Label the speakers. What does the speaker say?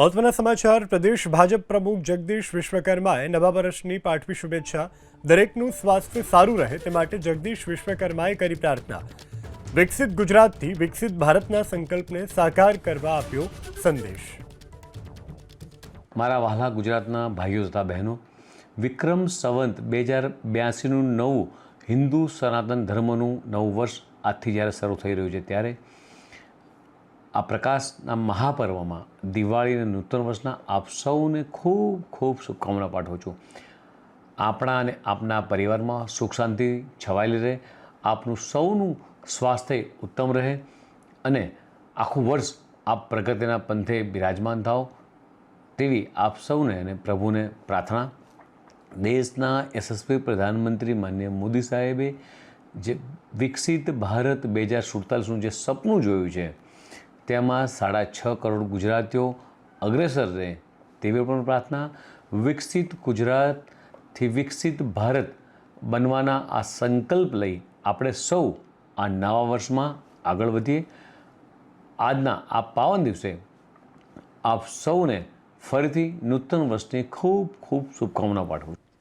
Speaker 1: મહત્વના સમાચાર, પ્રદેશ ભાજપ પ્રમુખ જગદીશ વિશ્વકર્માએ નવા વર્ષની પાઠવી શુભેચ્છા. દરેકનું સ્વાસ્થ્ય સારું રહે તે માટે જગદીશ વિશ્વકર્માએ કરી પ્રાર્થના. વિકસિત ગુજરાતથી વિકસિત ભારતના સંકલ્પને સાકાર કરવા આપ્યો સંદેશ.
Speaker 2: મારા વહાલા ગુજરાતના ભાઈઓ તથા બહેનો, વિક્રમ સંવંત બે હજાર બ્યાસીનું નવું હિન્દુ સનાતન ધર્મનું નવું વર્ષ આજથી જ્યારે શરૂ થઈ રહ્યું છે ત્યારે આ પ્રકાશના મહાપર્વમાં દિવાળી અને નૂતન વર્ષના આપ સૌને ખૂબ ખૂબ શુભકામના પાઠવું છું. આપણા અને આપના પરિવારમાં સુખ શાંતિ છવાયેલી રહે, આપનું સૌનું સ્વાસ્થ્ય ઉત્તમ રહે અને આખું વર્ષ આપ પ્રગતિના પંથે બિરાજમાન થાઓ તેવી આપ સૌને અને પ્રભુને પ્રાર્થના. દેશના યશસ્વી પ્રધાનમંત્રી માન્ય મોદી સાહેબે જે વિકસિત ભારત બે હજાર સુડતાલીસનું જે સપનું જોયું છે તેમાં સાડા છ કરોડ ગુજરાતીઓ અગ્રેસર રહે તેવી પણ પ્રાર્થના. વિકસિત ગુજરાતથી વિકસિત ભારત બનવાના આ સંકલ્પ લઈ આપણે સૌ આ નવા વર્ષમાં આગળ વધીએ. આજના આ પાવન દિવસે આપ સૌને ફરીથી નૂતન વર્ષની ખૂબ ખૂબ શુભકામના પાઠવું છું.